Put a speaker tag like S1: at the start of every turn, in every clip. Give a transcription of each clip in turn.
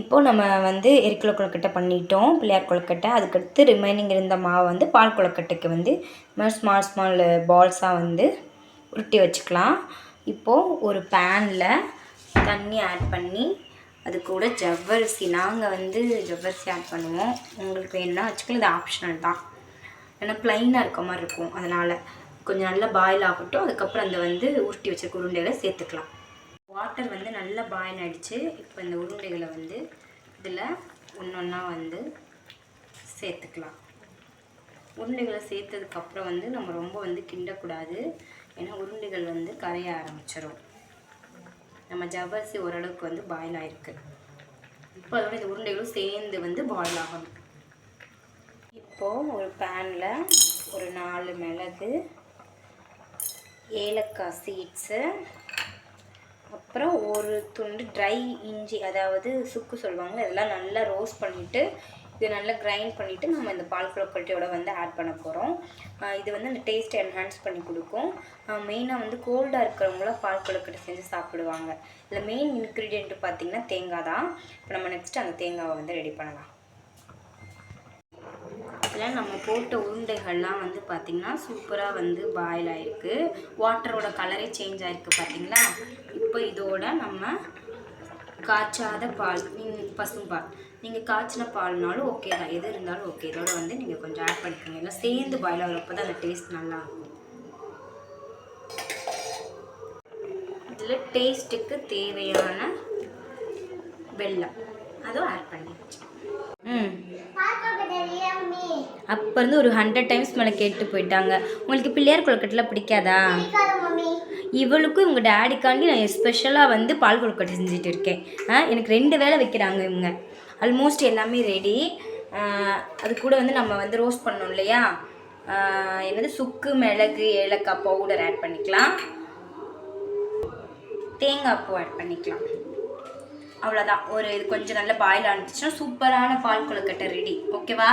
S1: இப்போது நம்ம வந்து எரிக்கல கொழுக்கட்டை பண்ணிட்டோம் பிள்ளையார் கொழுக்கட்டை. அதுக்கடுத்து ரிமைனிங் இருந்த மாவை வந்து பால் கொழுக்கட்டைக்கு வந்து ஸ்மால் ஸ்மால் பால்ஸாக வந்து உருட்டி வச்சுக்கலாம். இப்போது ஒரு பேனில் தண்ணி ஆட் பண்ணி அது கூட ஜவ்வரிசி. நாங்கள் வந்து ஜவ்வரிசி ஆட் பண்ணுவோம். உங்களுக்கு வேணும்னா வச்சுக்கலாம். இது ஆப்ஷனல் தான். ஏன்னா ப்ளைனாக இருக்க மாதிரி இருக்கும். அதனால் கொஞ்சம் நல்லா பாயில் ஆகட்டும். அதுக்கப்புறம் அந்த வந்து உருட்டி வச்சிருக்க உருண்டையில் சேர்த்துக்கலாம். வாட்டர் வந்து நல்லா பாயில் ஆகிடுச்சு இப்போ இந்த உருண்டைகளை வந்து இதில் ஒன்று ஒன்றா வந்து சேர்த்துக்கலாம். உருண்டைகளை சேர்த்ததுக்கப்புறம் வந்து நம்ம ரொம்ப வந்து கிண்டக்கூடாது. ஏன்னா உருண்டைகள் வந்து கரைய ஆரம்பிச்சிடும் நம்ம ஜவ்வரிசி ஓரளவுக்கு வந்து பாயில் ஆகிருக்கு இப்போ அதோட இந்த உருண்டைகளும் சேர்ந்து வந்து பாயில் ஆகணும். இப்போது ஒரு பேனில் ஒரு நாலு மிளகு ஏலக்காய் சீட்ஸு அப்புறம் ஒரு துண்டு ட்ரை இஞ்சி அதாவது சுக்கு சொல்லுவாங்க இதெல்லாம் நல்லா ரோஸ்ட் பண்ணிவிட்டு இது நல்லா கிரைண்ட் பண்ணிவிட்டு நம்ம இந்த பால் கொழுக்கட்டையோட வந்து ஆட் பண்ண போகிறோம் இது வந்து அந்த டேஸ்ட்டை என்ஹான்ஸ் பண்ணி கொடுக்கும். மெயினாக வந்து கோல்டாக இருக்கிறவங்களாம் பால் கொழுக்கட்டை செஞ்சு சாப்பிடுவாங்க. இதில் மெயின் இன்க்ரீடியன்ட்டு பார்த்திங்கன்னா தேங்காய் தான். இப்போ நம்ம நெக்ஸ்ட் அந்த தேங்காவை வந்து ரெடி பண்ணலாம். நேரத்தில் நம்ம போட்ட உருண்டைகள்லாம் வந்து பார்த்திங்கன்னா சூப்பராக வந்து பாயில் ஆகிருக்கு வாட்டரோட கலரே சேஞ்ச் ஆகிருக்கு பார்த்திங்களா இப்போ இதோட நம்ம காய்ச்சாத பால் நீங்கள் பசும்பால் நீங்கள் காய்ச்சின பால்னாலும் ஓகே தான். எது இருந்தாலும் ஓகே இதோட வந்து நீங்கள் கொஞ்சம் ஆட் பண்ணிக்கோங்க. எல்லாம் சேர்ந்து பாயில் ஆகிறப்ப தான் அந்த டேஸ்ட் நல்லாயிருக்கும். இதில் டேஸ்ட்டுக்கு தேவையான வெல்லம். அதுவும் ஆட் பண்ணிடுச்சு ம். அப்போ இருந்து ஒரு ஹண்ட்ரட் டைம்ஸ் மேலே கேட்டு போயிட்டாங்க. உங்களுக்கு பிள்ளையார் கொழுக்கட்டெலாம் பிடிக்காதா? இவளுக்கும் இவங்க டேடிக்காண்டி நான் எஸ்பெஷலாக வந்து பால் கொழுக்கட்டை செஞ்சுட்டு இருக்கேன். ஆ, எனக்கு ரெண்டு வேளை வைக்கிறாங்க இவங்க. ஆல்மோஸ்ட் எல்லாமே ரெடி அது கூட வந்து நம்ம வந்து ரோஸ்ட் பண்ணோம் இல்லையா? என்னது? சுக்கு மிளகு ஏலக்காய் பவுடர் ஆட் பண்ணிக்கலாம். தேங்காய் பூ ஆட் பண்ணிக்கலாம். அவ்வளோதான் ஒரு இது கொஞ்சம் நல்ல பாயில் ஆனிச்சுன்னா சூப்பரான பால் கொழுக்கட்டை ரெடி ஓகேவா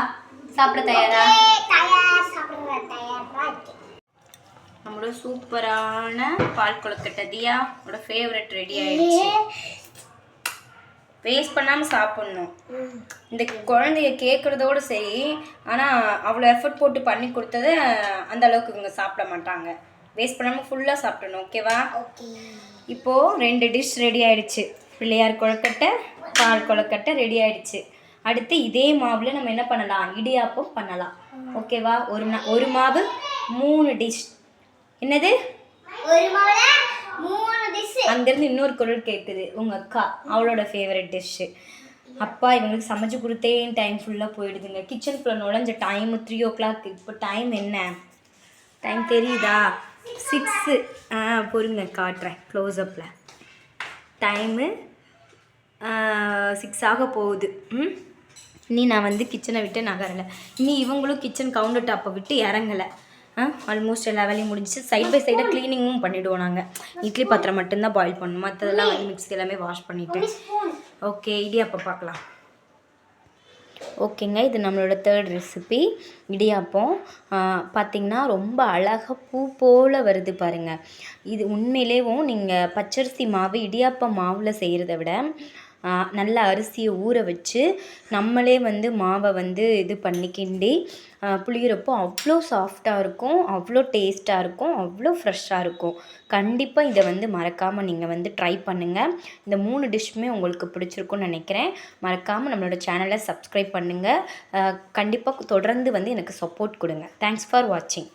S1: சாப்பிட தயாரா? நம்மளோட சூப்பரான பால் கொழுக்கட்டை தியாவோட ஃபேவரட் ரெடி ஆயிடுச்சு. வேஸ்ட் பண்ணாமல் சாப்பிட்ணும். இந்த குழந்தைய கேட்குறதோட சரி ஆனால் அவ்வளோ எஃபர்ட் போட்டு பண்ணி கொடுத்ததை அந்த அளவுக்கு இவங்க சாப்பிட மாட்டாங்க. வேஸ்ட் பண்ணாமல் ஃபுல்லாக சாப்பிடணும் ஓகேவா இப்போது ரெண்டு டிஷ் ரெடி ஆயிடுச்சு. பிள்ளையார் கொழுக்கட்டை பால் கொழுக்கட்டை ரெடி ஆயிடுச்சு. அடுத்து இதே மாவில் நம்ம என்ன பண்ணலாம்? இடியாப்பம் பண்ணலாம். ஓகேவா ஒரு நா- ஒரு மாவு மூணு டிஷ் என்னது?
S2: ஒரு மாவுல மூணு டிஷ்
S1: அங்கேருந்து இன்னொரு குரல் கேட்குது உங்கள் அக்கா அவளோட ஃபேவரட் டிஷ்ஷு அப்பா இவங்களுக்கு சமைச்சு கொடுத்தே டைம் ஃபுல்லாக போயிடுதுங்க. கிச்சனுக்குள்ளே நுழைஞ்ச டைமு த்ரீ ஓ கிளாக் இப்போ டைம் என்ன? டைம் தெரியுதா? சிக்ஸு ஆ பொறுங்க காட்டுறேன். க்ளோஸ்அப்பில் டைமு சிக்ஸ் ஆக போகுது. ம்? இனி நான் வந்து கிச்சனை விட்டு நகரலை. இனி இவங்களும் கிச்சன் கவுண்டர் டாப்பை விட்டு இறங்கலை. ஆல்மோஸ்ட் எல்லா வேலையும் முடிஞ்சிச்சு. சைட் பை சைடாக க்ளீனிங்கும் பண்ணிவிடுவோம் நாங்கள் இட்லி பாத்திரம் மட்டும்தான் பாயில் பண்ணணும். மற்றதெல்லாம் வந்து மிக்ஸி எல்லாமே வாஷ் பண்ணிவிட்டு ஓகே இடியாப்பம் பார்க்கலாம் ஓகேங்க இது நம்மளோட தேர்ட் ரெசிபி இடியாப்பம். பார்த்திங்கன்னா ரொம்ப அழகாக பூ போல் வருது பாருங்கள் இது உண்மையிலேவும் நீங்கள் பச்சரிசி மாவு இடியாப்பம் மாவில் செய்கிறத விட நல்ல அரிசியை ஊற வச்சு நம்மளே வந்து மாவை வந்து இது பண்ணி கிண்டி அவ்வளோ சாஃப்டாக இருக்கும் அவ்வளோ டேஸ்ட்டாக இருக்கும் அவ்வளோ ஃப்ரெஷ்ஷாக இருக்கும். கண்டிப்பாக இதை வந்து மறக்காமல் நீங்கள் வந்து ட்ரை பண்ணுங்கள் இந்த மூணு டிஷ்ஷுமே உங்களுக்கு பிடிச்சிருக்கும்னு நினைக்கிறேன். மறக்காமல் நம்மளோட சேனலை சப்ஸ்கிரைப் பண்ணுங்கள் கண்டிப்பாக தொடர்ந்து வந்து எனக்கு சப்போர்ட் கொடுங்க. தேங்க்ஸ் ஃபார் வாட்சிங்